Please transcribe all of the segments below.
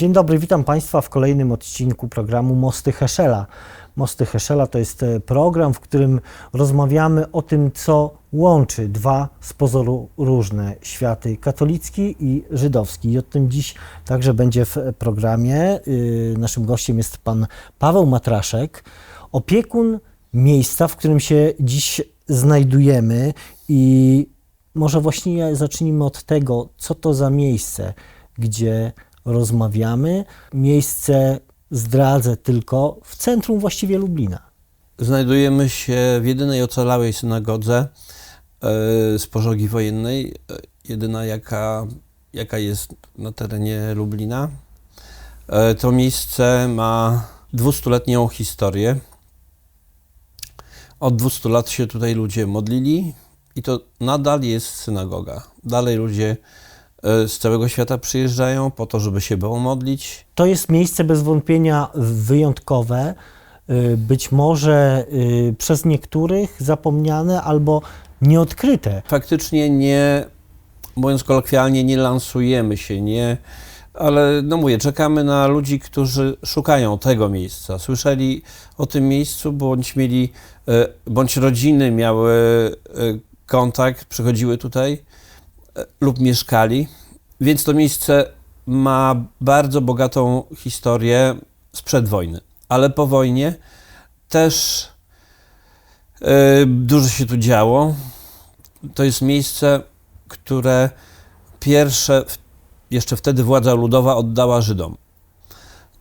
Dzień dobry, witam Państwa w kolejnym odcinku programu Mosty Heschela. Mosty Heschela to jest e, program, w którym rozmawiamy o tym, co łączy dwa z pozoru różne światy, katolicki i żydowski. I o tym dziś także będzie w programie. Y, Naszym gościem jest pan Paweł Matraszek, opiekun miejsca, w którym się dziś znajdujemy i może właśnie zacznijmy od tego, co to za miejsce, gdzie rozmawiamy. Miejsce zdradzę tylko w centrum właściwie Lublina. Znajdujemy się w jedynej ocalałej synagodze e, z pożogi wojennej, e, jedyna jaka, jaka jest na terenie Lublina. E, To miejsce ma dwustuletnią historię. Od 200 lat się tutaj ludzie modlili i to nadal jest synagoga. Dalej ludzie z całego świata przyjeżdżają po to, żeby się było modlić. To jest miejsce bez wątpienia wyjątkowe, y, być może y, przez niektórych zapomniane albo nieodkryte. faktycznie nie, mówiąc kolokwialnie, nie lansujemy się, nie, ale no mówię, czekamy na ludzi, którzy szukają tego miejsca. Słyszeli o tym miejscu, bądź mieli, e, bądź rodziny miały e, kontakt, przychodziły tutaj e, lub mieszkali, więc to miejsce ma bardzo bogatą historię sprzed wojny, ale po wojnie też e, dużo się tu działo to jest miejsce, które pierwsze, jeszcze wtedy władza ludowa oddała Żydom.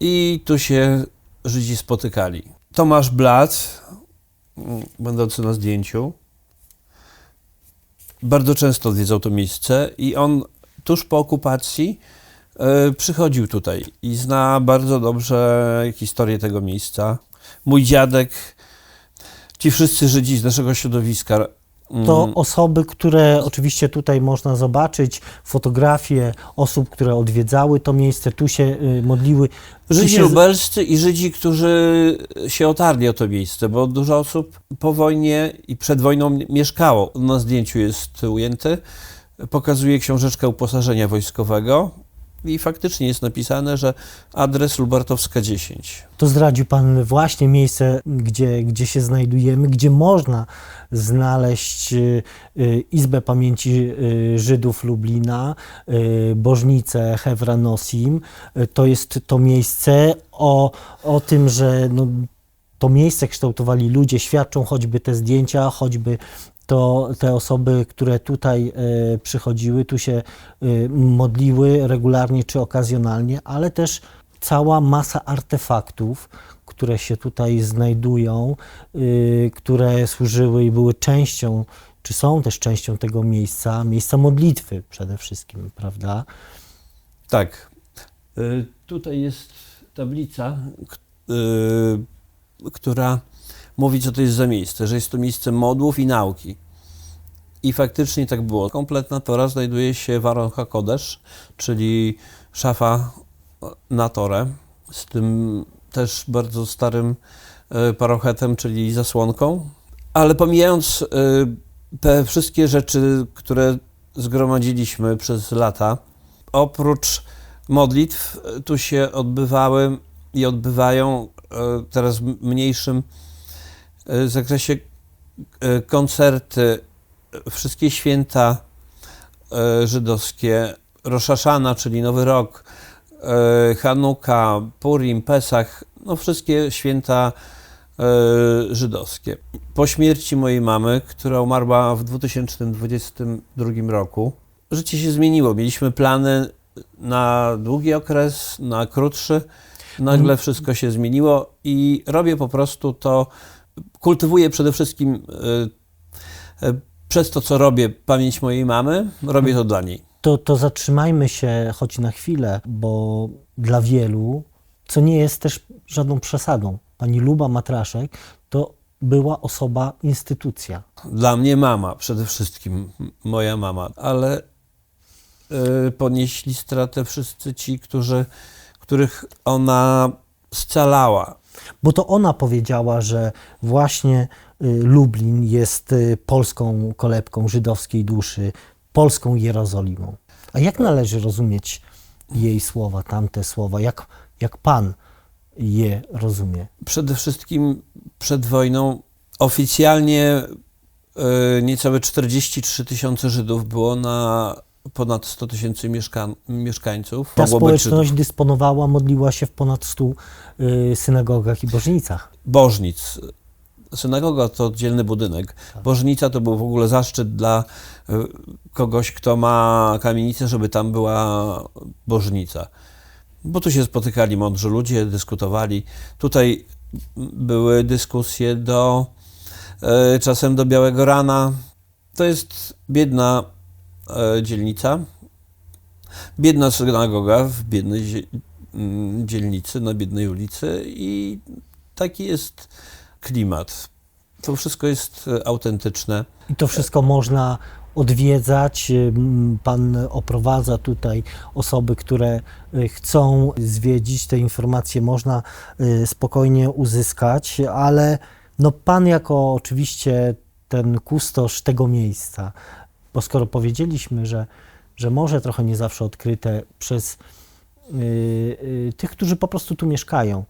I tu się Żydzi spotykali. Tomasz Blat, mm, będący na zdjęciu, bardzo często odwiedzał to miejsce i on tuż po okupacji e, przychodził tutaj i zna bardzo dobrze historię tego miejsca. Mój dziadek, ci wszyscy Żydzi z naszego środowiska To mm, osoby, które oczywiście tutaj można zobaczyć, fotografie osób, które odwiedzały to miejsce, tu się y, modliły. Żydzi się lubelscy i Żydzi, którzy się otarli o to miejsce, bo dużo osób po wojnie i przed wojną mieszkało. Na zdjęciu jest ujęty. Pokazuje książeczkę uposażenia wojskowego i faktycznie jest napisane, że adres Lubartowska 10. To zdradził Pan właśnie miejsce, gdzie, gdzie się znajdujemy, gdzie można znaleźć y, y, Izbę Pamięci y, Żydów Lublina, Bożnicę Hewra Nosim. Y, To jest to miejsce o, o tym, że no, to miejsce kształtowali ludzie, świadczą choćby te zdjęcia, choćby to te osoby, które tutaj e, przychodziły, tu się e, modliły regularnie czy okazjonalnie, ale też cała masa artefaktów, które się tutaj znajdują, y, które służyły i były częścią, czy są też częścią tego miejsca, miejsca modlitwy przede wszystkim, prawda? Tak. Tutaj jest tablica, która mówi, co to jest za miejsce, że jest to miejsce modłów i nauki. I faktycznie tak było. Kompletna Tora znajduje się w Aron czyli szafa na Torę, z tym też bardzo starym y, parochetem, czyli zasłonką. Ale pomijając y, te wszystkie rzeczy, które zgromadziliśmy przez lata, oprócz modlitw e, tu się odbywały i odbywają e, teraz w mniejszym e, zakresie e, koncerty, e, wszystkie święta e, żydowskie, Roszaszana, czyli Nowy Rok, e, Hanuka, Purim, Pesach, no wszystkie święta e, żydowskie. Po śmierci mojej mamy, która umarła w 2022 roku, życie się zmieniło. Mieliśmy plany na długi okres, na krótszy. Nagle wszystko się zmieniło i robię po prostu to, kultywuję przede wszystkim przez to, co robię, pamięć mojej mamy, robię to dla niej. To, to zatrzymajmy się choć na chwilę, bo dla wielu, co nie jest też żadną przesadą, pani Luba Matraszek to była osoba, instytucja. Dla mnie mama, przede wszystkim moja mama, ale y, ponieśli stratę wszyscy ci, którzy, których ona scalała. Bo to ona powiedziała, że właśnie y, Lublin jest y, polską kolebką żydowskiej duszy, polską Jerozolimą. A jak należy rozumieć jej słowa, tamte słowa? Jak, jak Pan je rozumie? Przede wszystkim przed wojną oficjalnie e, niecałe 43 tysiące Żydów było na ponad 100 tysięcy mieszka- mieszkańców. Ta Mogło być społeczność dysponowała, modliła się w ponad 100 y, synagogach i bożnicach. Bożnic. Synagoga to oddzielny budynek. Tak. Bożnica to był w ogóle zaszczyt dla e, kogoś, kto ma kamienicę, żeby tam była bożnica. Bo tu się spotykali mądrzy ludzie, dyskutowali. Tutaj były dyskusje do e, czasem do białego rana. To jest biedna dzielnica, biedna synagoga w biednej mm, dzielnicy, na biednej ulicy i taki jest klimat. To wszystko jest e, autentyczne. I to wszystko można odwiedzać. Ym, Pan oprowadza tutaj osoby, które chcą zwiedzić. Te informacje można spokojnie uzyskać, ale no Pan jako oczywiście ten kustosz tego miejsca, bo skoro powiedzieliśmy, że, że morze trochę nie zawsze odkryte przez y, y, tych, którzy po prostu tu mieszkają,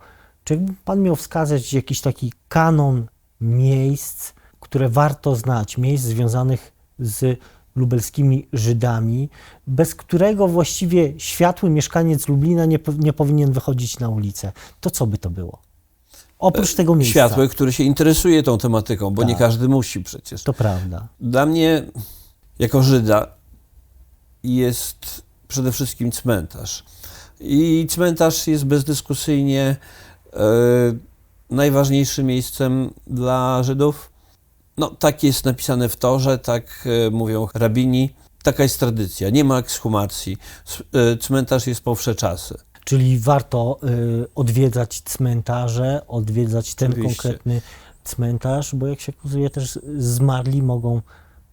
czy Pan miał wskazać jakiś taki kanon miejsc, które warto znać, miejsc związanych z lubelskimi Żydami, bez którego właściwie światły mieszkaniec Lublina nie, nie powinien wychodzić na ulicę. To co by to było? Oprócz tego miejsca. Światły, który się interesuje tą tematyką, bo nie Tak. każdy musi przecież. To prawda. Dla mnie, jako Żyda, jest przede wszystkim cmentarz. I cmentarz jest bezdyskusyjnie e, najważniejszym miejscem dla Żydów. No, tak jest napisane w Torze, tak e, mówią rabini. Taka jest tradycja, nie ma ekshumacji. E, Cmentarz jest po wsze czasy. Czyli warto y, odwiedzać cmentarze, odwiedzać ten Oczywiście. konkretny cmentarz, bo jak się okazuje też zmarli mogą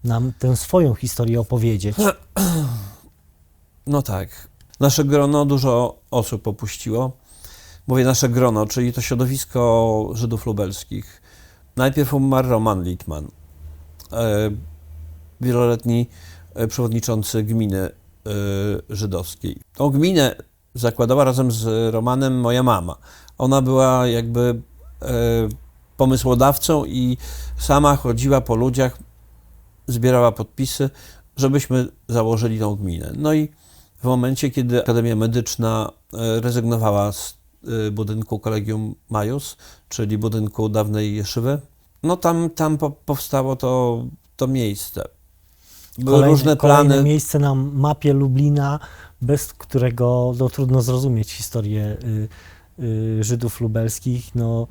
nam tę swoją historię opowiedzieć. No tak. Nasze grono dużo osób opuściło. Mówię nasze grono, czyli to środowisko Żydów lubelskich. Najpierw umarł Roman Litman, e, wieloletni e, przewodniczący gminy e, żydowskiej. Tą gminę zakładała razem z Romanem moja mama. Ona była jakby pomysłodawcą i sama chodziła po ludziach, zbierała podpisy, żebyśmy założyli tą gminę. No i w momencie, kiedy Akademia Medyczna e, rezygnowała z e, budynku Kolegium Majus, czyli budynku dawnej Jeszywy, no tam, tam po, powstało to, to miejsce. Były Kolejne- różne Kolejne plany. miejsce na mapie Lublina, bez którego no, trudno zrozumieć historię y, y, Żydów lubelskich. No,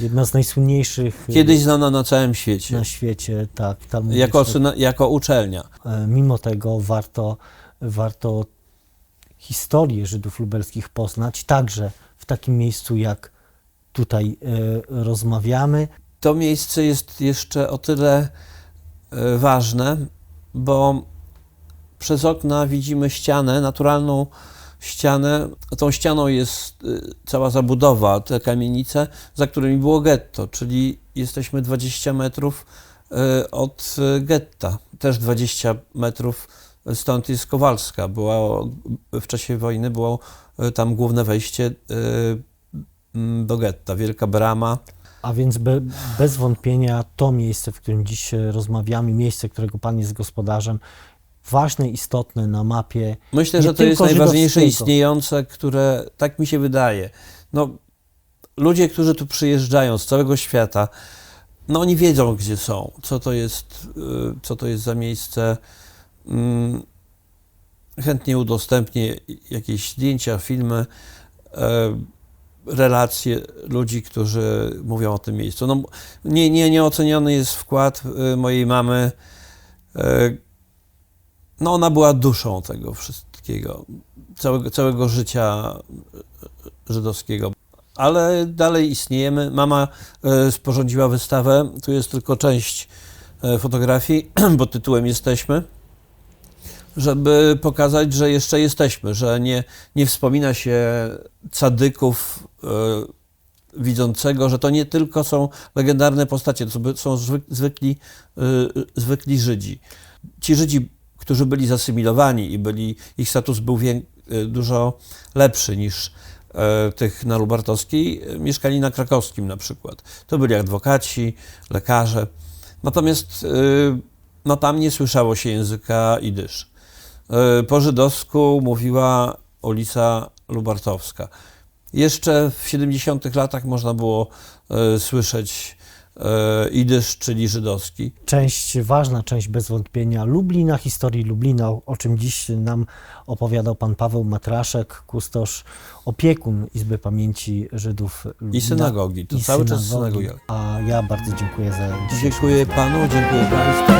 jedna z najsłynniejszych y, Kiedyś znana na całym świecie. na świecie, tak. Jako, jako uczelnia. E, Mimo tego warto, warto historię Żydów lubelskich poznać, także w takim miejscu, jak tutaj e, rozmawiamy. To miejsce jest jeszcze o tyle e, ważne, bo przez okna widzimy ścianę, naturalną ścianę. Tą ścianą jest e, cała zabudowa, te kamienice, za którymi było getto, czyli jesteśmy 20 metrów e, od e, getta. Też 20 metrów stąd jest Kowalska. Była, w czasie wojny było tam główne wejście e, m, do getta, wielka brama. A więc be, bez wątpienia to miejsce, w którym dziś rozmawiamy, miejsce, którego Pan jest gospodarzem, ważne, istotne na mapie. Myślę, że to jest najważniejsze istniejące, które tak mi się wydaje. No, ludzie, którzy tu przyjeżdżają z całego świata, no oni wiedzą, gdzie są, co to jest, y, co to jest za miejsce. Mm, Chętnie udostępnię jakieś zdjęcia, filmy, e, relacje ludzi, którzy mówią o tym miejscu. No, nie, nie, nieoceniony jest wkład y, mojej mamy. No ona była duszą tego wszystkiego, całego, całego życia e, żydowskiego. Ale dalej istniejemy. Mama e, sporządziła wystawę, tu jest tylko część e, fotografii, bo tytułem Jesteśmy, żeby pokazać, że jeszcze jesteśmy, że nie, nie wspomina się cadyków e, widzącego, że to nie tylko są legendarne postacie, to są- są zwyk- zwykli, e, zwykli Żydzi. Ci Żydzi którzy byli zasymilowani i byli, ich status był y, dużo lepszy niż e, tych na Lubartowskiej, e, mieszkali na Krakowskim na przykład. To byli adwokaci, lekarze. Natomiast no, tam nie słyszało się języka idysz. E, Po żydowsku mówiła ulica Lubartowska. Jeszcze w 70 latach można było e, słyszeć e, idysz, czyli żydowski. Część, ważna część bez wątpienia Lublina, historii Lublina, o, czym dziś nam opowiadał pan Paweł Matraszek, kustosz, opiekun Izby Pamięci Żydów Lublina. I synagogi. To i cały czas synagogi. synagogi. A ja bardzo dziękuję za dzisiejszą Dziękuję panu, dziękuję państwu.